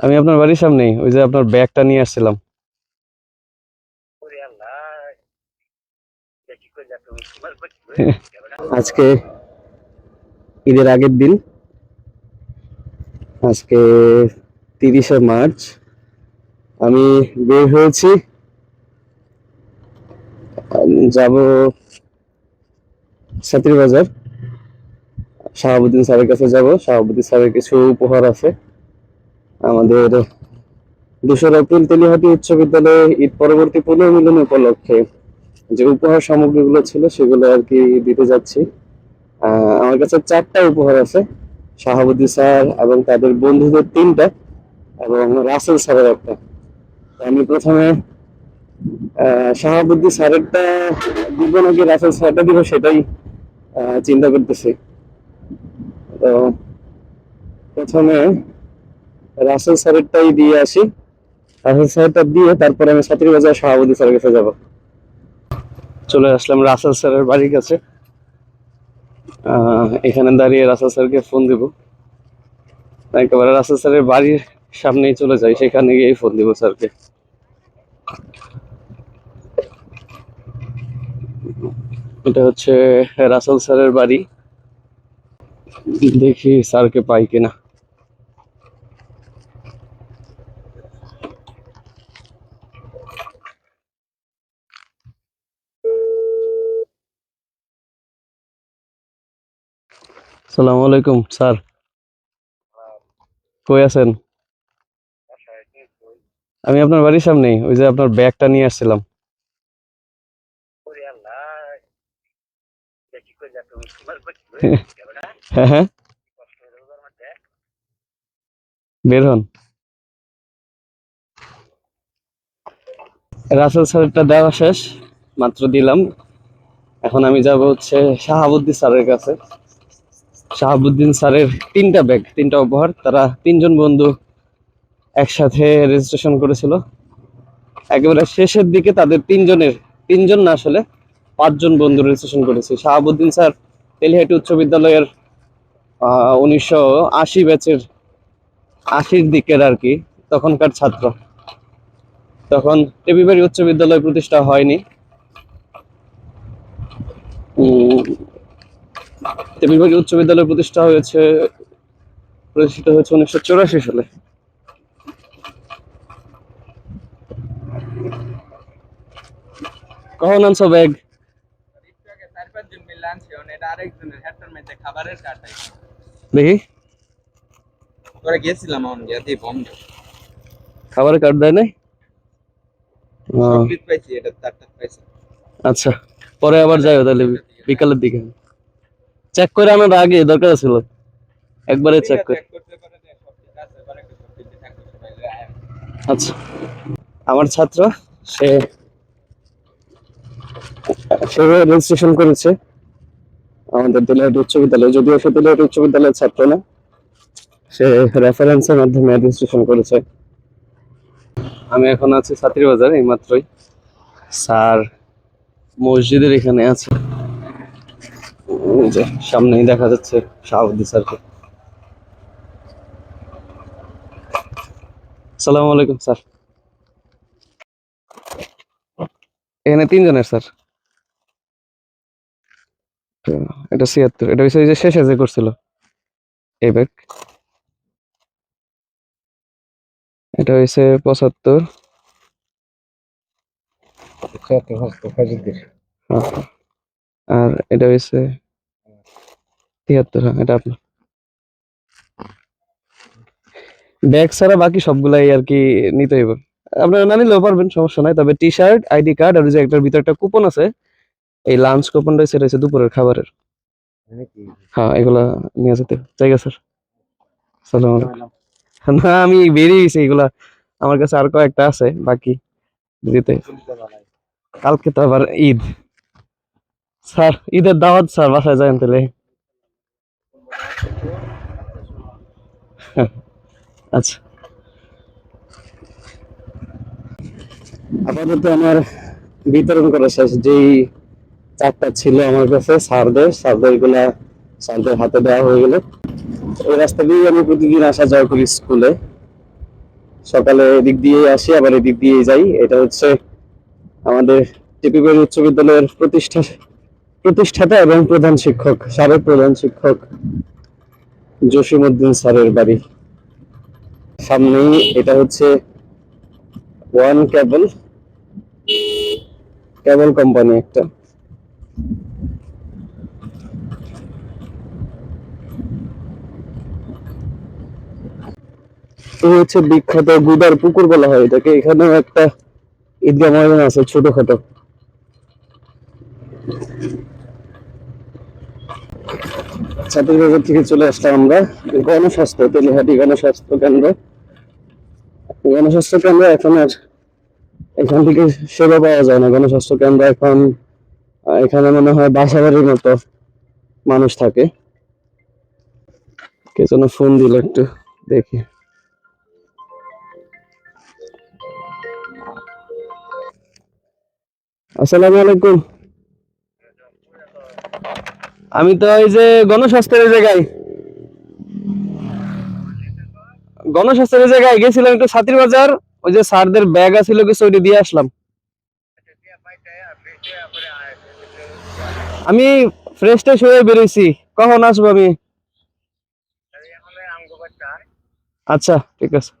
আমি আপনার বাড়ির সামনেই, ওই যে আপনার ব্যাগটা নিয়ে আসছিলাম। আজকে ঈদের আগের দিন। আজকে তিরিশে মার্চ। আমি বের হয়েছি। যাব সাতির বাজার শাহাবুদ্দিন স্যারের কাছে যাব। শাহাবুদ্দিন স্যারের কিছু উপহার আছে। আমাদের দোসরা এপ্রিল তেলিহাটি উচ্চ বিদ্যালয়ে ঈদ পরবর্তী পুনর্মিলন উপলক্ষে যে উপহার সামগ্রীগুলো ছিল সেগুলো আর কি দিতে যাচ্ছি। আমার কাছে চারটা উপহার আছে। শাহাবুদ্দিন স্যার এবং তাদের বন্ধুদের তিনটা এবং রাসেল স্যারের একটা। আমি প্রথমে আহ, শাহাবুদ্দিন স্যারেরটা দিব নাকি রাসেল স্যারটা দিব সেটাই চিন্তা করতেছি। তো প্রথমে রাসেল স্যারেরটাই দিয়ে আসি। রাসেল স্যারেরটা দিয়ে তারপরে আমি ছাত্রী বাজার শাহাবুদ্দিন স্যারের কাছে যাব। চলে আসলাম রাসেল স্যারের বাড়ির কাছে। এখানে দাঁড়িয়ে রাসেল স্যারকে ফোন দিব। একেবারে রাসেল স্যারের বাড়ির সামনেই চলে যাই, সেখানে গিয়েই ফোন দিব স্যারকে। এটা হচ্ছে রাসেল স্যারের বাড়ি। দেখি স্যারকে পাই কিনা। সালামু আলাইকুম, স্যার। কই আছেন? আমি আপনার বাড়ির সামনেই, ওই যে আপনার ব্যাগটা নিয়ে আসছিলাম। হ্যাঁ হ্যাঁ। বের হন। রাসেল স্যারেরটা দেওয়া শেষ, মাত্র দিলাম। এখন আমি যাব হচ্ছে শাহাবুদ্দিন স্যারের কাছে। শাহাবুদ্দিন স্যারের তিনটা ব্যাগ, তিনটা উপহার। তারা তিনজন বন্ধু একসাথে রেজিস্ট্রেশন করেছিল। একেবারে শেষের দিকে তাদের তিনজনের, তিনজন না আসলে পাঁচজন বন্ধু রেজিস্ট্রেশন করেছে। শাহাবুদ্দিন স্যার তেলিহাটি উচ্চ বিদ্যালয়ের উনিশশো আশি ব্যাচের আশির দিকের আর কি, তখনকার ছাত্র। তখন টেবিবাড়ি উচ্চ বিদ্যালয় প্রতিষ্ঠা হয়নি। উম, উচ্চ বিদ্যালয় প্রতিষ্ঠা হয়েছে প্রতিষ্ঠিত হয়েছে উনিশশো চৌরাশি সালে। কখন আনছো ব্যাগ? খাবারের দেখি। গেছিলাম কার্ড দেয় নাই? আচ্ছা পরে আবার যাই তাহলে বিকালের দিকে। চেক করে আনার আগে দরকার ছিল। একবারে চেক করে। আচ্ছা। আমার ছাত্র, সে সে রেজিস্ট্রেশন করেছে। আমাদের দিলহাট উচ্চ বিদ্যালয়, যদিও সে দিলহাট উচ্চ বিদ্যালয়ের ছাত্র না, সে রেফারেন্সের মাধ্যমে রেজিস্ট্রেশন করেছে। আমি এখন আছি ছাত্রী বাজার এই মাত্রই স্যার মসজিদের এখানে আছে। এই যে সামনেই দেখা যাচ্ছে শাহাবুদ্দিন স্যারকে সালামু আলাইকুম স্যার। এখানে তিনজনের স্যার। এটা ছিয়াত্তর এটা হচ্ছে যে শেষে যে করছিল। এই ব্যাগ এটা হয়েছে পঁচাত্তর। হ্যাঁ। আর এটা হয়েছে তিয়াত্তর হ্যাঁ এটা আপনার। ব্যাগ ছাড়া বাকি সবগুলাই আর কি নিতে হইব আপনারা না নিলেও পারবেন সমস্যা নাই। তবে টি শার্ট আইডি কার্ড আর যে একটার ভিতরে একটা কুপন আছে এই লাঞ্চ কুপন কুপনটা সেটা হচ্ছে দুপুরের খাবারের। হ্যাঁ এগুলা নিয়ে যেতে জায়গা স্যার। সালাম আলাইকুম। না আমি বেরিয়ে গেছি এগুলা আমার কাছে আর কয়েকটা আছে বাকি দিতে। কালকে তো আবার ঈদ। স্যার ঈদের দাওয়াত স্যার বাসায় যাবেন তাহলে। আচ্ছা। আপাতত আমার বিতরণ করা শেষ। যেই চারটা ছিল আমার কাছে, স্যারদের স্যারদেরগুলা স্যারদের হাতে দেওয়া হয়ে গেল। এই রাস্তা দিয়েই আমি প্রতিদিন আসা যাওয়া করি স্কুলে। সকালে এদিক দিয়ে আসি, আবার এদিক দিয়ে যাই। এটা হচ্ছে আমাদের টিপিপের উচ্চ বিদ্যালয়ের প্রতিষ্ঠা প্রতিষ্ঠাতা এবং প্রধান শিক্ষক, সাবেক প্রধান শিক্ষক জসিমউদ্দিন স্যারের বাড়ি। সামনেই এটা হচ্ছে ওয়ান কেবল কেবল কোম্পানি একটা। হচ্ছে বিখ্যাত গুদার পুকুর বলা হয় এটাকে। এখানেও একটা ঈদগাহ ময়দান আছে ছোটখাটো। ছাত্রীবাজার থেকে চলে আসলাম আমরা। গণস্বাস্থ্য, তেলিহাটি গণস্বাস্থ্য কেন্দ্র। গণস্বাস্থ্য কেন্দ্র এখন আর এখান থেকে সেবা পাওয়া যায় না। গণস্বাস্থ্য কেন্দ্র এখন এখানে মনে হয় বাসা বাড়ির মতো মানুষ থাকে। কে যেন ফোন দিল একটু, দেখি। আসসালামু আলাইকুম। আমি তো এই যে গণস্বাস্থ্যের জায়গায় গণস্বাস্থ্যের জায়গায় গেছিলাম একটু ছাতির বাজার, ওই যে স্যারদের ব্যাগ আছিল কিছু ওইটা দিয়ে আসলাম। আমি ফ্রেশ ট্রেশ হয়ে বেরোইছি কখন আসব আমি? আচ্ছা ঠিক আছে।